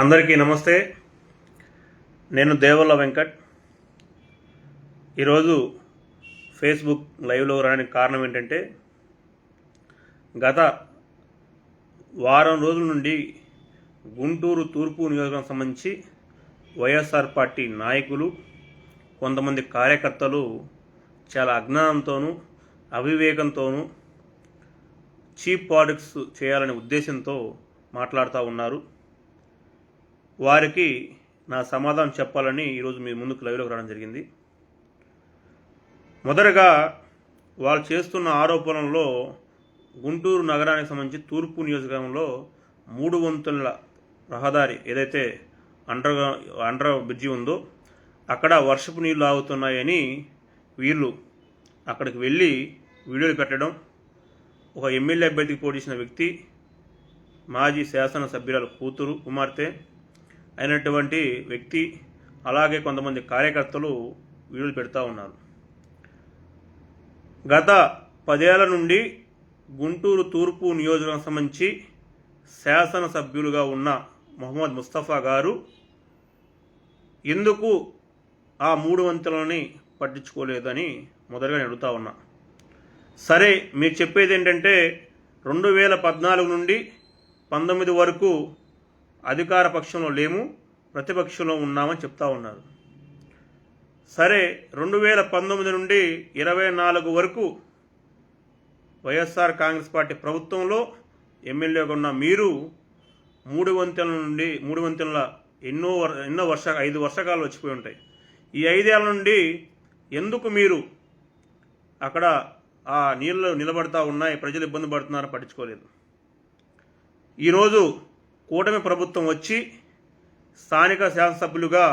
అందరికీ నమస్తే. నేను దేవల్ల వెంకట్. ఈరోజు ఫేస్బుక్ లైవ్లో రావడానికి కారణం ఏంటంటే గత వారం రోజుల నుండి గుంటూరు తూర్పు నియోజకవర్గం సంబంధించి వైఎస్ఆర్ పార్టీ నాయకులు కొంతమంది కార్యకర్తలు చాలా అజ్ఞానంతోనూ అవివేకంతోనూ చీప్ పాలిటిక్స్ చేయాలనే ఉద్దేశంతో మాట్లాడుతూ ఉన్నారు. వారికి నా సమాధానం చెప్పాలని ఈరోజు మీ ముందుకు లైవ్లోకి రావడం జరిగింది. మొదటగా వాళ్ళు చేస్తున్న ఆరోపణల్లో గుంటూరు నగరానికి సంబంధించి తూర్పు నియోజకవర్గంలో మూడు వంతుల రహదారి ఏదైతే అండర్ అండర్ బ్రిడ్జి ఉందో అక్కడ వర్షపు నీళ్ళు ఆగుతున్నాయని వీళ్ళు అక్కడికి వెళ్ళి వీడియోలు పెట్టడం ఒక ఎమ్మెల్యే అభ్యర్థికి పోటీ వ్యక్తి మాజీ శాసనసభ్యురాలు కూతురు కుమార్తె అయినటువంటి వ్యక్తి అలాగే కొంతమంది కార్యకర్తలు వీడియోలు పెడతా ఉన్నారు. గత పదేళ్ళ నుండి గుంటూరు తూర్పు నియోజకవర్గం సంబంధించి శాసనసభ్యులుగా ఉన్న మొహమ్మద్ ముస్తఫా గారు ఎందుకు ఆ మూడు వంతులని పట్టించుకోలేదని మొదటగా నేను అడుగుతా ఉన్నా. సరే మీరు చెప్పేది ఏంటంటే రెండు వేల పద్నాలుగు నుండి పంతొమ్మిది వరకు అధికార పక్షంలో లేము ప్రతిపక్షంలో ఉన్నామని చెప్తా ఉన్నారు. సరే రెండు వేల పంతొమ్మిది నుండి ఇరవై నాలుగు వరకు వైఎస్ఆర్ కాంగ్రెస్ పార్టీ ప్రభుత్వంలో ఎమ్మెల్యేగా ఉన్న మీరు మూడు వంతెల నుండి మూడు వంతెనల ఎన్నో వర్- ఎన్నో వర్ష ఐదు వర్షకాలు వచ్చిపోయి ఉంటాయి. ఈ ఐదేళ్ళ నుండి ఎందుకు మీరు అక్కడ ఆ నీళ్ళు నిలబడతా ఉన్నాయి ప్రజలు ఇబ్బంది పడుతున్నారని పట్టించుకోలేదు? ఈరోజు కూటమి ప్రభుత్వం వచ్చి స్థానిక శాసనసభ్యులుగా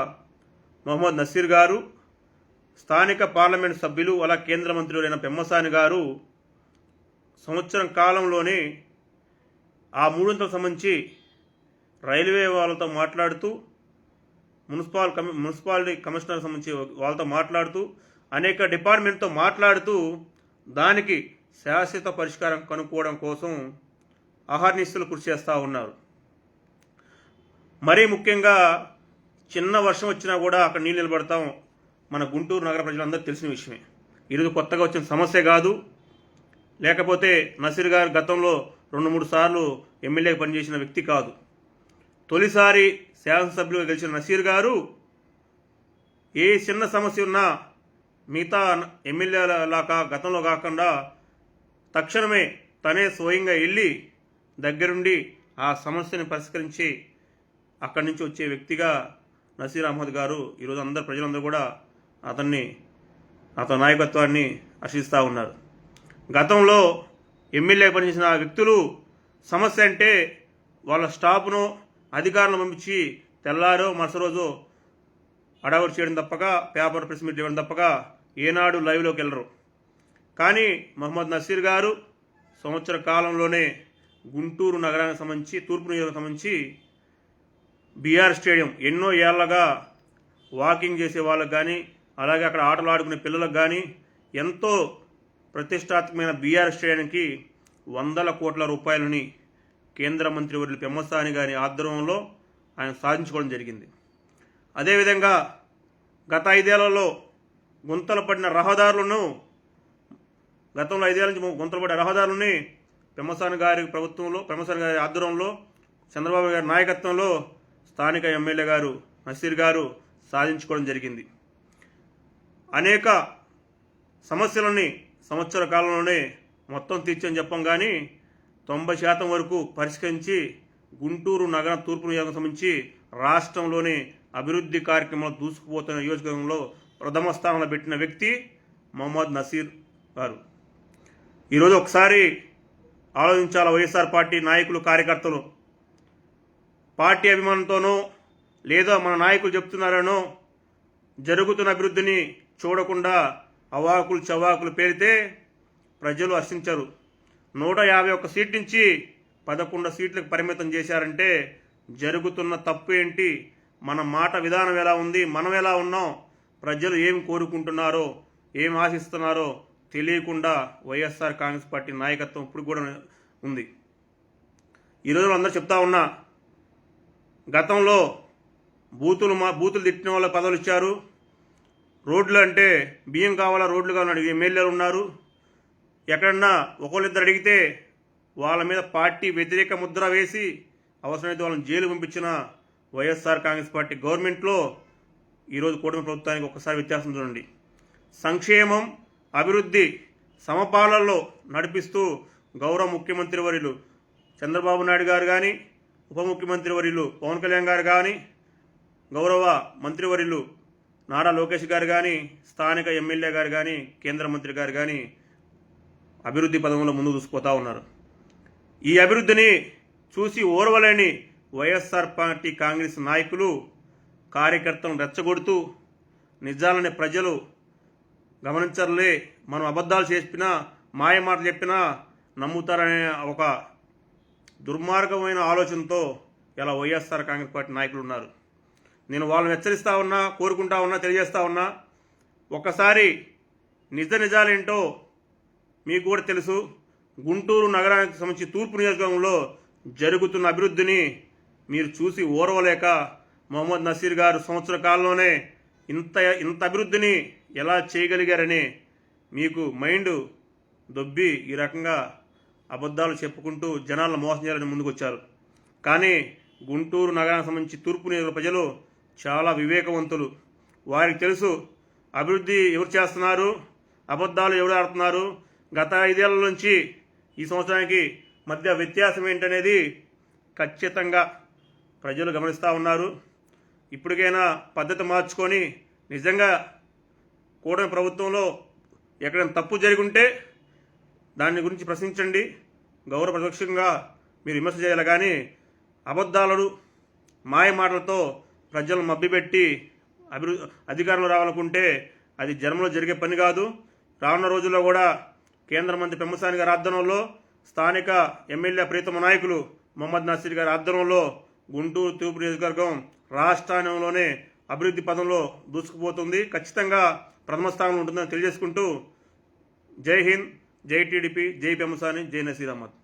మొహమ్మద్ నసీర్ గారు స్థానిక పార్లమెంట్ సభ్యులు అలా కేంద్ర మంత్రులైన పెమ్మసాని గారు సంవత్సరం కాలంలోనే ఆ మూడింతకు సంబంధించి రైల్వే వాళ్ళతో మాట్లాడుతూ మున్సిపల్ కమి మున్సిపాలిటీ కమిషనర్ సంబంధించి వాళ్ళతో మాట్లాడుతూ అనేక డిపార్ట్మెంట్తో మాట్లాడుతూ దానికి శాశ్వత పరిష్కారం కనుక్కోవడం కోసం అహర్నిశలు కృషి చేస్తూ ఉన్నారు. మరీ ముఖ్యంగా చిన్న వర్షం వచ్చినా కూడా అక్కడ నీళ్ళు నిలబడతాం. మన గుంటూరు నగర ప్రజలందరూ తెలిసిన విషయమే. ఈరోజు కొత్తగా వచ్చిన సమస్య కాదు. లేకపోతే నసీర్ గారు గతంలో రెండు మూడు సార్లు ఎమ్మెల్యే పనిచేసిన వ్యక్తి కాదు. తొలిసారి శాసనసభ్యులుగా గెలిచిన నసీర్ గారు ఏ చిన్న సమస్య ఉన్నా మిగతా ఎమ్మెల్యేల లాగా గతంలో కాకుండా తక్షణమే తనే స్వయంగా వెళ్ళి దగ్గరుండి ఆ సమస్యని పరిష్కరించి అక్కడి నుంచి వచ్చే వ్యక్తిగా నసీర్ అహ్మద్ గారు ఈరోజు అందరు ప్రజలందరూ కూడా అతన్ని అతని నాయకత్వాన్ని హర్షిస్తూ ఉన్నారు. గతంలో ఎమ్మెల్యే పనిచేసిన వ్యక్తులు సమస్య అంటే వాళ్ళ స్టాఫ్ను అధికారులను పంపించి తెల్లారో మరుసటి రోజు చేయడం తప్పక పేపర్ ప్రెస్ మీట్ చేయడం తప్పక ఏనాడు లైవ్లోకి వెళ్ళరు. కానీ మహమ్మద్ నసీర్ గారు సంవత్సర కాలంలోనే గుంటూరు నగరానికి సంబంధించి తూర్పు నియోజకవర్గం సంబంధించి బీఆర్ స్టేడియం ఎన్నో ఏళ్ళగా వాకింగ్ చేసే వాళ్ళకి కానీ అలాగే అక్కడ ఆటలు ఆడుకునే పిల్లలకు కానీ ఎంతో ప్రతిష్టాత్మకమైన బీఆర్ స్టేడియంకి వందల కోట్ల రూపాయలని కేంద్ర మంత్రి వర్యులు పెమ్మసాని గారి ఆధ్వర్యంలో ఆయన సాధించుకోవడం జరిగింది. అదేవిధంగా గత ఐదేళ్ళలో గుంతలు పడిన రహదారులను గతంలో ఐదేళ్ళ నుంచి గుంతలు పడిన రహదారులని పెమ్మసాని గారి ప్రభుత్వంలో పెమ్మసాని గారి ఆధ్వర్యంలో చంద్రబాబు గారి నాయకత్వంలో స్థానిక ఎమ్మెల్యే గారు నసీర్ గారు సాధించుకోవడం జరిగింది. అనేక సమస్యలని సంవత్సర కాలంలోనే మొత్తం తీర్చని చెప్పం కానీ తొంభై శాతం వరకు పరిష్కరించి గుంటూరు నగర తూర్పు నియోజకం సంబంధించి రాష్ట్రంలోని అభివృద్ధి కార్యక్రమంలో దూసుకుపోతున్న నియోజకవర్గంలో ప్రథమ స్థానంలో పెట్టిన వ్యక్తి మొహమ్మద్ నసీర్ గారు. ఈరోజు ఒకసారి ఆలోచించాల వైఎస్ఆర్ పార్టీ నాయకులు కార్యకర్తలు? పార్టీ అభిమానంతోనో లేదా మన నాయకులు చెప్తున్నారనో జరుగుతున్న అభివృద్ధిని చూడకుండా అవాకులు చవాకులు పేరితే ప్రజలు హర్షించరు. నూట యాభై ఒక్క సీట్ నుంచి పదకొండు సీట్లకు పరిమితం చేశారంటే జరుగుతున్న తప్పు ఏంటి? మన మాట విధానం ఎలా ఉంది? మనం ఎలా ఉన్నాం? ప్రజలు ఏం కోరుకుంటున్నారో ఏం ఆశిస్తున్నారో తెలియకుండా వైఎస్ఆర్ కాంగ్రెస్ పార్టీ నాయకత్వం ఇప్పుడు కూడా ఉంది. ఈ రోజుల్లో అందరూ చెప్తా ఉన్నా గతంలో బూతులు మా బూతులు తిట్టిన వాళ్ళ పదవులు ఇచ్చారు. రోడ్లు అంటే బియ్యం కావాలా రోడ్లు కావాలని ఎమ్మెల్యేలు ఉన్నారు. ఎక్కడన్నా ఒకళ్ళిద్దరు అడిగితే వాళ్ళ మీద పార్టీ వ్యతిరేక ముద్ర వేసి అవసరమైతే వాళ్ళని జైలు పంపించిన వైఎస్ఆర్ కాంగ్రెస్ పార్టీ గవర్నమెంట్లో ఈరోజు కూటమి ప్రభుత్వానికి ఒక్కసారి వ్యత్యాసం చూడండి. సంక్షేమం అభివృద్ధి సమపాలనలో నడిపిస్తూ గౌరవ ముఖ్యమంత్రి వర్యులు చంద్రబాబు నాయుడు గారు కానీ ఉప ముఖ్యమంత్రి వర్యులు పవన్ కళ్యాణ్ గారు కానీ గౌరవ మంత్రివర్యులు నారా లోకేష్ గారు కానీ స్థానిక ఎమ్మెల్యే గారు కానీ కేంద్ర మంత్రి గారు కానీ అభివృద్ధి పదంలో ముందు చూసుకుపోతా ఉన్నారు. ఈ అభివృద్ధిని చూసి ఓర్వలేని వైఎస్ఆర్ పార్టీ కాంగ్రెస్ నాయకులు కార్యకర్తలను రెచ్చగొడుతూ నిజాలని ప్రజలు గమనించర్లే మనం అబద్ధాలు చేసినా మాయ మాటలు చెప్పినా నమ్ముతారనే ఒక దుర్మార్గమైన ఆలోచనతో ఇలా వైఎస్ఆర్ కాంగ్రెస్ పార్టీ నాయకులు ఉన్నారు. నేను వాళ్ళని హెచ్చరిస్తా ఉన్నా కోరుకుంటా ఉన్నా తెలియజేస్తా ఉన్నా ఒకసారి నిజ నిజాలేంటో మీకు కూడా తెలుసు. గుంటూరు నగరానికి సంబంధించి తూర్పు నియోజకవర్గంలో జరుగుతున్న అభివృద్ధిని మీరు చూసి ఓర్వలేక మొహమ్మద్ నసీర్ గారు సంవత్సర కాలంలోనే ఇంత ఇంత అభివృద్ధిని ఎలా చేయగలిగారని మీకు మైండ్ దొబ్బి ఈ రకంగా అబద్ధాలు చెప్పుకుంటూ జనాలను మోసం చేయాలని ముందుకొచ్చారు. కానీ గుంటూరు నగరానికి సంబంధించి తూర్పు నియోజక ప్రజలు చాలా వివేకవంతులు. వారికి తెలుసు అభివృద్ధి ఎవరు చేస్తున్నారు అబద్ధాలు ఎవరు ఆడుతున్నారు గత ఐదేళ్ళ నుంచి ఈ సంవత్సరానికి మధ్య వ్యత్యాసం ఏంటనేది ఖచ్చితంగా ప్రజలు గమనిస్తూ ఉన్నారు. ఇప్పటికైనా పద్ధతి మార్చుకొని నిజంగా కూడని ప్రభుత్వంలో ఎక్కడైనా తప్పు జరిగి ఉంటే దాని గురించి ప్రశ్నించండి. గౌరవ ప్రతిపక్షంగా మీరు విమర్శ చేయాలి కానీ అబద్ధాలను మాయ మాటలతో ప్రజలను మబ్బిపెట్టి అభివృద్ధి అధికారంలో రావాలనుకుంటే అది జన్మలో జరిగే పని కాదు. రానున్న రోజుల్లో కూడా కేంద్ర మంత్రి పెమ్మసాని గారి ఆధ్వర్యంలో స్థానిక ఎమ్మెల్యే ప్రీతమ నాయకులు మొహమ్మద్ నసీర్ గారి ఆధ్వర్యంలో గుంటూరు తూర్పు నియోజకవర్గం రాష్ట్రంలోనే అభివృద్ధి పదంలో దూసుకుపోతుంది. ఖచ్చితంగా ప్రథమ స్థానంలో ఉంటుందని తెలియజేసుకుంటూ జై హింద్. జై టీడీపీ జై పెమసాని జై నసీర్ అహ్మద్